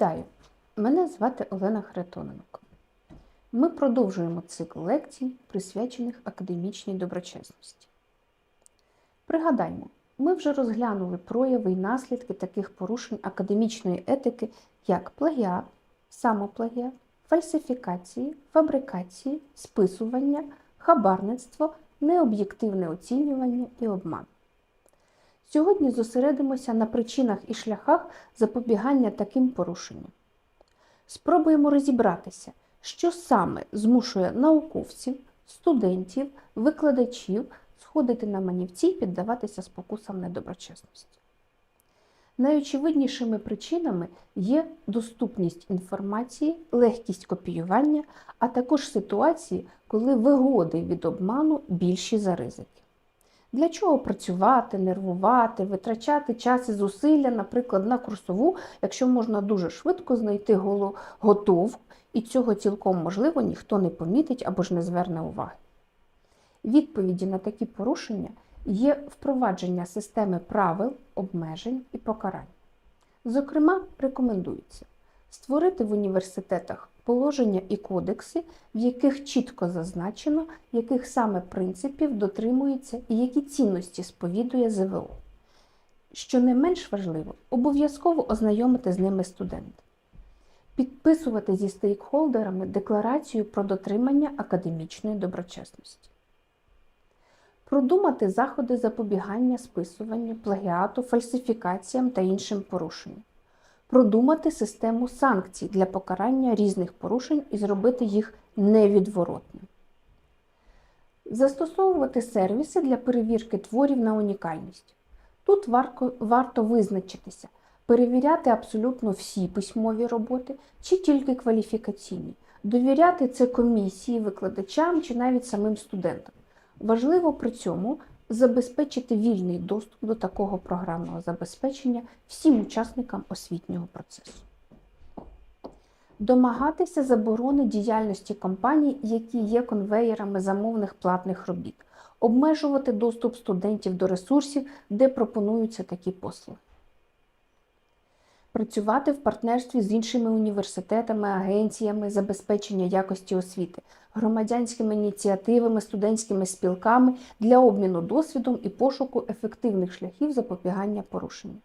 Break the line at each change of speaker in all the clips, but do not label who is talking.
Вітаю! Мене звати Олена Хретоненко. Ми продовжуємо цикл лекцій, присвячених академічній доброчесності. Пригадаймо, ми вже розглянули прояви і наслідки таких порушень академічної етики, як плагіат, самоплагіат, фальсифікації, фабрикації, списування, хабарництво, необ'єктивне оцінювання і обман. Сьогодні зосередимося на причинах і шляхах запобігання таким порушенням. Спробуємо розібратися, що саме змушує науковців, студентів, викладачів сходити на манівці і піддаватися спокусам недоброчесності. Найочевиднішими причинами є доступність інформації, легкість копіювання, а також ситуації, коли вигоди від обману більші за ризики. Для чого працювати, нервувати, витрачати час і зусилля, наприклад, на курсову, якщо можна дуже швидко знайти готову, і цього цілком можливо ніхто не помітить або ж не зверне уваги. Відповіді на такі порушення є впровадження системи правил, обмежень і покарань. Зокрема, рекомендується створити в університетах положення і кодекси, в яких чітко зазначено, яких саме принципів дотримується і які цінності сповідує ЗВО. Що не менш важливо, обов'язково ознайомити з ними студента. Підписувати зі стейкхолдерами декларацію про дотримання академічної доброчесності. Продумати заходи запобігання списуванню, плагіату, фальсифікаціям та іншим порушенням. Продумати систему санкцій для покарання різних порушень і зробити їх невідворотним. Застосовувати сервіси для перевірки творів на унікальність. Тут варто визначитися, перевіряти абсолютно всі письмові роботи чи тільки кваліфікаційні, довіряти це комісії, викладачам чи навіть самим студентам. Важливо при цьому забезпечити вільний доступ до такого програмного забезпечення всім учасникам освітнього процесу. Домагатися заборони діяльності компаній, які є конвеєрами замовних платних робіт, обмежувати доступ студентів до ресурсів, де пропонуються такі послуги. Працювати в партнерстві з іншими університетами, агенціями забезпечення якості освіти, громадянськими ініціативами, студентськими спілками для обміну досвідом і пошуку ефективних шляхів запобігання порушенням.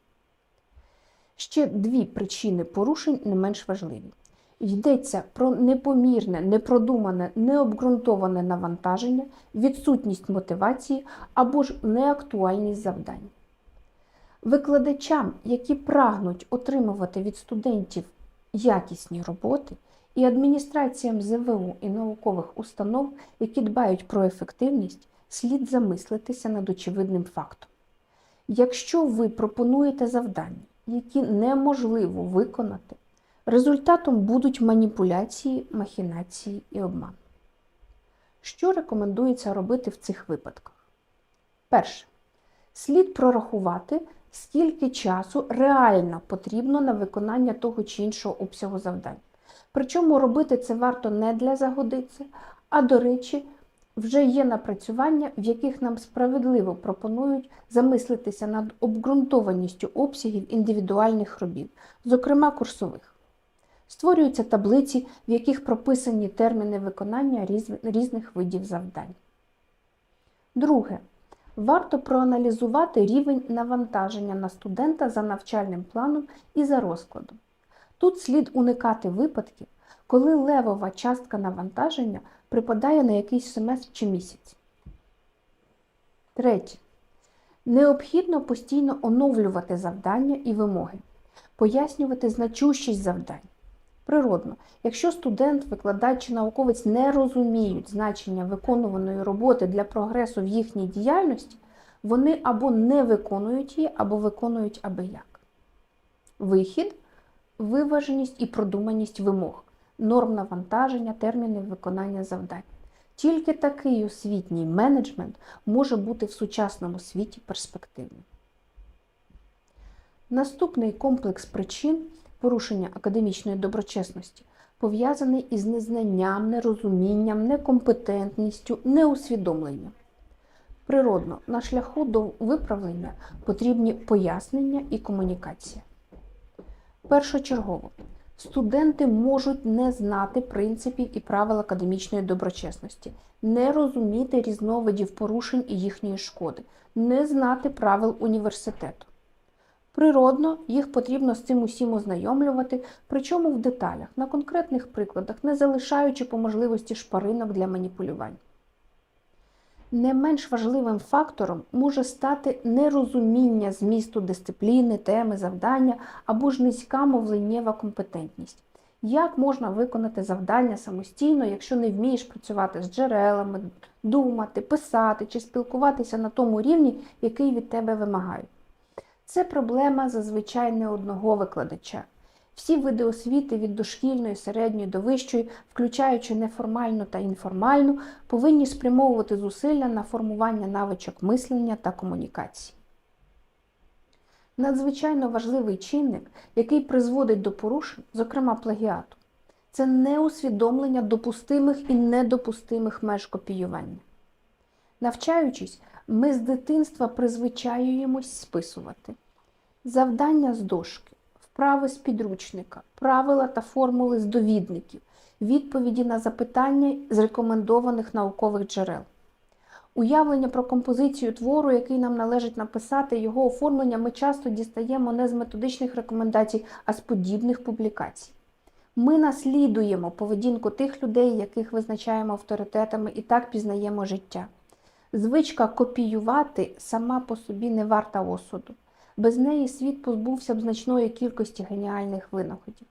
Ще дві причини порушень не менш важливі. Йдеться про непомірне, непродумане, необґрунтоване навантаження, відсутність мотивації або ж неактуальність завдань. Викладачам, які прагнуть отримувати від студентів якісні роботи, і адміністраціям ЗВО і наукових установ, які дбають про ефективність, слід замислитися над очевидним фактом. Якщо ви пропонуєте завдання, які неможливо виконати, результатом будуть маніпуляції, махінації і обман. Що рекомендується робити в цих випадках? Перше. Слід прорахувати, скільки часу реально потрібно на виконання того чи іншого обсягу завдань. Причому робити це варто не для загодиці, а до речі, вже є напрацювання, в яких нам справедливо пропонують замислитися над обґрунтованістю обсягів індивідуальних робіт, зокрема курсових. Створюються таблиці, в яких прописані терміни виконання різних видів завдань. Друге. Варто проаналізувати рівень навантаження на студента за навчальним планом і за розкладом. Тут слід уникати випадків, коли левова частка навантаження припадає на якийсь семестр чи місяць. Третє. Необхідно постійно оновлювати завдання і вимоги, пояснювати значущість завдань. Природно, якщо студент, викладач чи науковець не розуміють значення виконуваної роботи для прогресу в їхній діяльності, вони або не виконують її, або виконують аби як. Вихід виваженість і продуманість вимог, норм навантаження, термінів виконання завдань. Тільки такий освітній менеджмент може бути в сучасному світі перспективним. Наступний комплекс причин порушення академічної доброчесності пов'язаний із незнанням, нерозумінням, некомпетентністю, неусвідомленням. Природно, на шляху до виправлення потрібні пояснення і комунікація. Першочергово Студенти можуть не знати принципів і правил академічної доброчесності, не розуміти різновидів порушень і їхньої шкоди, не знати правил університету. Природно, їх потрібно з цим усім ознайомлювати, причому в деталях, на конкретних прикладах, не залишаючи по можливості шпаринок для маніпулювань. Не менш важливим фактором може стати нерозуміння змісту дисципліни, теми, завдання або ж низька мовленнєва компетентність. Як можна виконати завдання самостійно, якщо не вмієш працювати з джерелами, думати, писати чи спілкуватися на тому рівні, який від тебе вимагають? Це проблема зазвичай не одного викладача. Всі види освіти від дошкільної, середньої до вищої, включаючи неформальну та інформальну, повинні спрямовувати зусилля на формування навичок мислення та комунікації. Надзвичайно важливий чинник, який призводить до порушень, зокрема плагіату, це неусвідомлення допустимих і недопустимих меж копіювання. Навчаючись, ми з дитинства призвичаюємось списувати завдання з дошки, вправи з підручника, правила та формули з довідників, відповіді на запитання з рекомендованих наукових джерел. Уявлення про композицію твору, який нам належить написати, його оформлення ми часто дістаємо не з методичних рекомендацій, а з подібних публікацій. Ми наслідуємо поведінку тих людей, яких визначаємо авторитетами, і так пізнаємо життя. Звичка копіювати сама по собі не варта осуду. Без неї світ позбувся б значної кількості геніальних винаходів.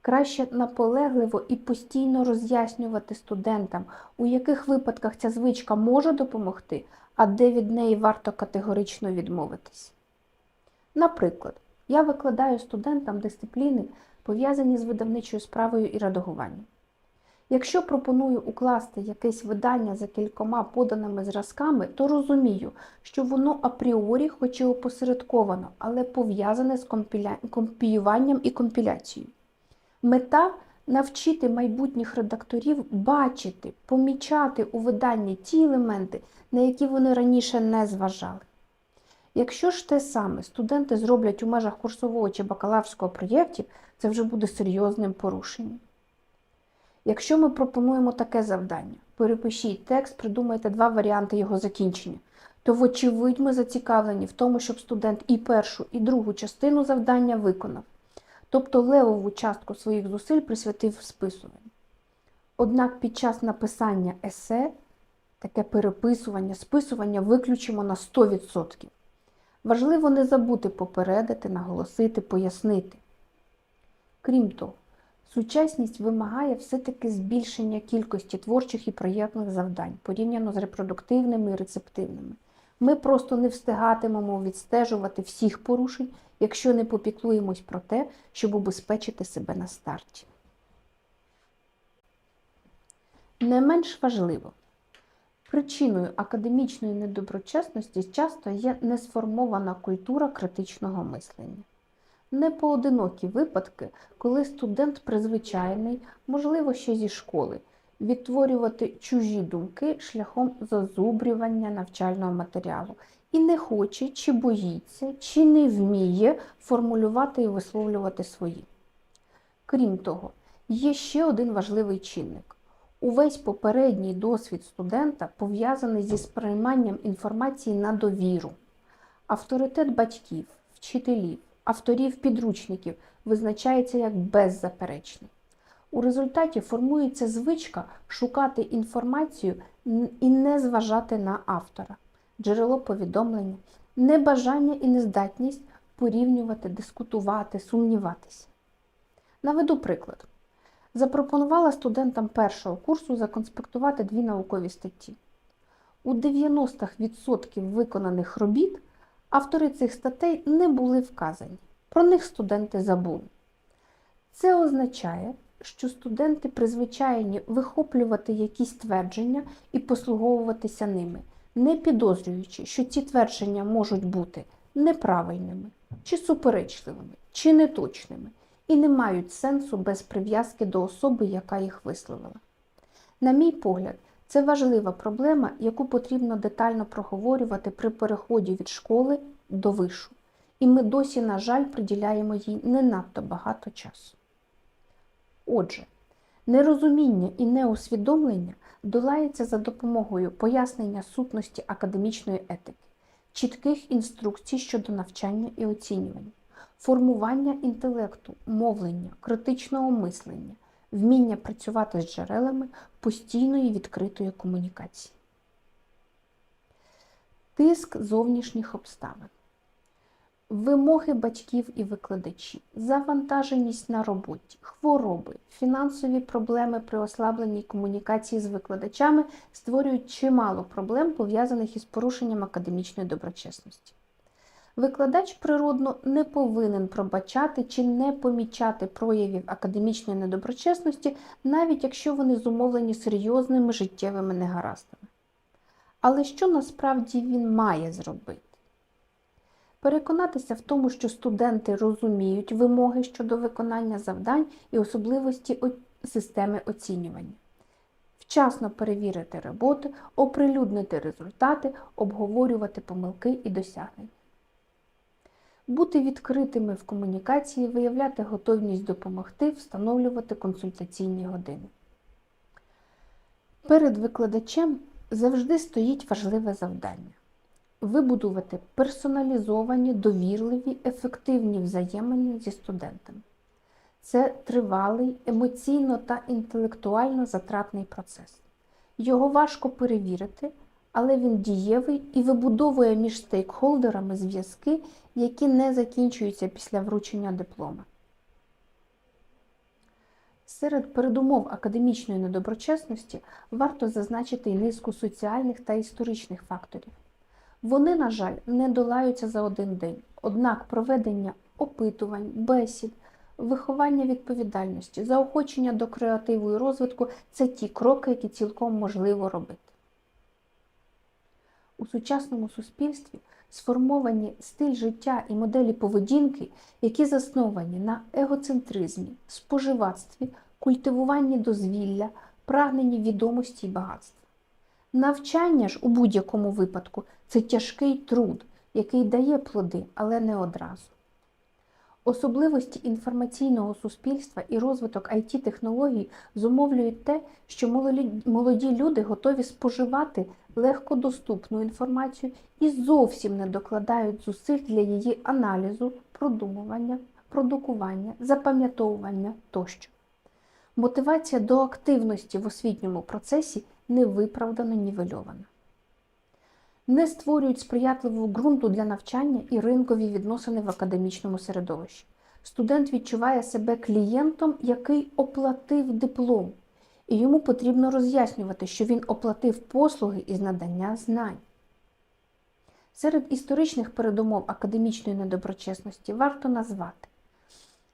Краще наполегливо і постійно роз'яснювати студентам, у яких випадках ця звичка може допомогти, а де від неї варто категорично відмовитись. Наприклад, я викладаю студентам дисципліни, пов'язані з видавничою справою і редагуванням. Якщо пропоную укласти якесь видання за кількома поданими зразками, то розумію, що воно апріорі, хоч і опосередковано, але пов'язане з компіля... компіюванням і компіляцією. Мета навчити майбутніх редакторів бачити, помічати у виданні ті елементи, на які вони раніше не зважали. Якщо ж те саме студенти зроблять у межах курсового чи бакалаврського проєктів, це вже буде серйозним порушенням. Якщо ми пропонуємо таке завдання, перепишіть текст, придумайте два варіанти його закінчення, то, вочевидь, ми зацікавлені в тому, щоб студент і першу, і другу частину завдання виконав, тобто левову частку своїх зусиль присвятив списуванню. Однак під час написання есе таке переписування, списування виключимо на 100%. Важливо не забути попередити, наголосити, пояснити. Крім того, Сучасність вимагає все-таки збільшення кількості творчих і проєктних завдань порівняно з репродуктивними і рецептивними. Ми просто не встигатимемо відстежувати всіх порушень, якщо не попіклуємось про те, щоб убезпечити себе на старті. Не менш важливо, причиною академічної недоброчесності часто є несформована культура критичного мислення непоодинокі випадки, коли студент призвичайний, можливо, ще зі школи, відтворювати чужі думки шляхом зазубрювання навчального матеріалу і не хоче, чи боїться, чи не вміє формулювати і висловлювати свої. Крім того, є ще один важливий чинник. Увесь попередній досвід студента пов'язаний зі сприйманням інформації на довіру, авторитет батьків, вчителів, авторів підручників визначається як беззаперечний. У результаті формується звичка шукати інформацію і не зважати на автора, джерело повідомлення, небажання і нездатність порівнювати, дискутувати, сумніватися. Наведу приклад. Запропонувала студентам першого курсу законспектувати дві наукові статті. У 90% виконаних робіт Автори цих статей не були вказані. Про них студенти забули. Це означає, що студенти призвичайні вихоплювати якісь твердження і послуговуватися ними, не підозрюючи, що ці твердження можуть бути неправильними, чи суперечливими, чи неточними, і не мають сенсу без прив'язки до особи, яка їх висловила. На мій погляд, це важлива проблема, яку потрібно детально проговорювати при переході від школи до вишу. І ми досі, на жаль, приділяємо їй не надто багато часу. Отже, нерозуміння і неусвідомлення долається за допомогою пояснення сутності академічної етики, чітких інструкцій щодо навчання і оцінювання, формування інтелекту, мовлення, критичного мислення, вміння працювати з джерелами постійної відкритої комунікації. Тиск зовнішніх обставин. Вимоги батьків і викладачів, завантаженість на роботі, хвороби, фінансові проблеми при ослабленій комунікації з викладачами створюють чимало проблем, пов'язаних із порушенням академічної доброчесності. Викладач природно не повинен пробачати чи не помічати проявів академічної недоброчесності, навіть якщо вони зумовлені серйозними життєвими негараздами. Але що насправді він має зробити? Переконатися в тому, що студенти розуміють вимоги щодо виконання завдань і особливості системи оцінювання, вчасно перевірити роботи, оприлюднити результати, обговорювати помилки і досягнення. Бути відкритими в комунікації, виявляти готовність допомогти, встановлювати консультаційні години. Перед викладачем завжди стоїть важливе завдання вибудувати персоналізовані, довірливі, ефективні взаємини зі студентами. Це тривалий, емоційно та інтелектуально затратний процес. Його важко перевірити, але він дієвий і вибудовує між стейкхолдерами зв'язки, які не закінчуються після вручення диплома. Серед передумов академічної недоброчесності варто зазначити й низку соціальних та історичних факторів. Вони, на жаль, не долаються за один день, однак проведення опитувань, бесід, виховання відповідальності, заохочення до креативу і розвитку це ті кроки, які цілком можливо робити. У сучасному суспільстві сформовані стиль життя і моделі поведінки, які засновані на егоцентризмі, споживацтві, культивуванні дозвілля, прагненні відомості і багатства. Навчання ж у будь-якому випадку це тяжкий труд, який дає плоди, але не одразу. Особливості інформаційного суспільства і розвиток it технологій зумовлюють те, що молоді люди готові споживати легкодоступну інформацію і зовсім не докладають зусиль для її аналізу, продумування, продукування, запам'ятовування тощо. Мотивація до активності в освітньому процесі невиправдано нівельована. Не створюють сприятливого ґрунту для навчання і ринкові відносини в академічному середовищі. Студент відчуває себе клієнтом, який оплатив диплом, і йому потрібно роз'яснювати, що він оплатив послуги із надання знань. Серед історичних передумов академічної недоброчесності варто назвати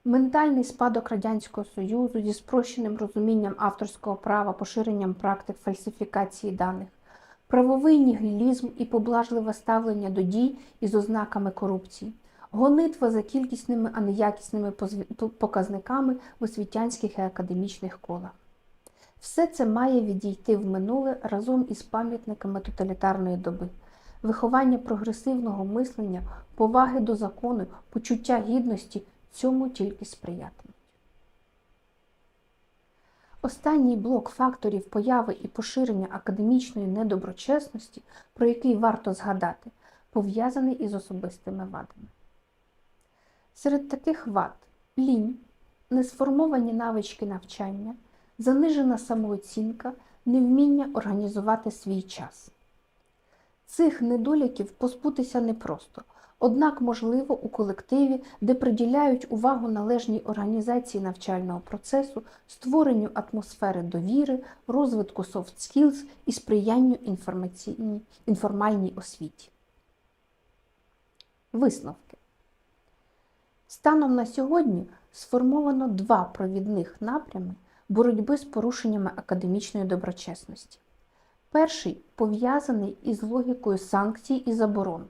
ментальний спадок Радянського Союзу зі спрощеним розумінням авторського права, поширенням практик фальсифікації даних, правовий нігілізм і поблажливе ставлення до дій із ознаками корупції, гонитва за кількісними, а не якісними показниками в освітянських і академічних колах. Все це має відійти в минуле разом із пам'ятниками тоталітарної доби. Виховання прогресивного мислення, поваги до закону, почуття гідності цьому тільки сприятимуть. Останній блок факторів появи і поширення академічної недоброчесності, про який варто згадати, пов'язаний із особистими вадами. Серед таких вад лінь, несформовані навички навчання, занижена самооцінка, невміння організувати свій час. Цих недоліків позбутися непросто, однак можливо у колективі, де приділяють увагу належній організації навчального процесу, створенню атмосфери довіри, розвитку soft skills і сприянню інформальній освіті. Висновки. Станом на сьогодні сформовано два провідних напрями боротьби з порушеннями академічної доброчесності. Перший пов'язаний із логікою санкцій і заборон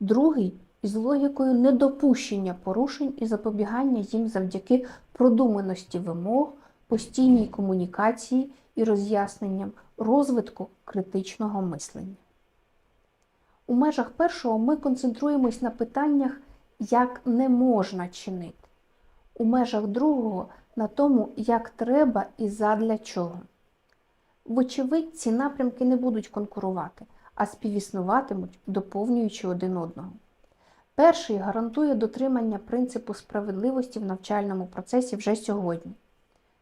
другий із логікою недопущення порушень і запобігання їм завдяки продуманості вимог, постійній комунікації і роз'ясненням розвитку критичного мислення. У межах першого ми концентруємось на питаннях, як не можна чинити. У межах другого на тому, як треба і задля чого. Вочевидь, ці напрямки не будуть конкурувати, а співіснуватимуть, доповнюючи один одного. Перший гарантує дотримання принципу справедливості в навчальному процесі вже сьогодні.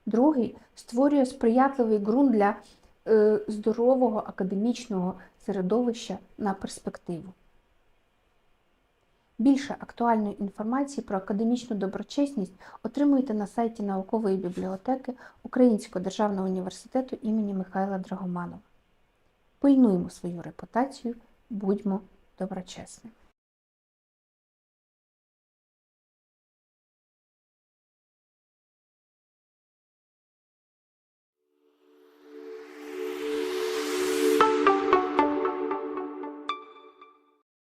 Другий створює сприятливий ґрунт для е, здорового академічного середовища на перспективу. Більше актуальної інформації про академічну доброчесність отримуєте на сайті наукової бібліотеки Українського державного університету імені Михайла Драгоманова. Пильнуємо свою репутацію, будьмо доброчесними.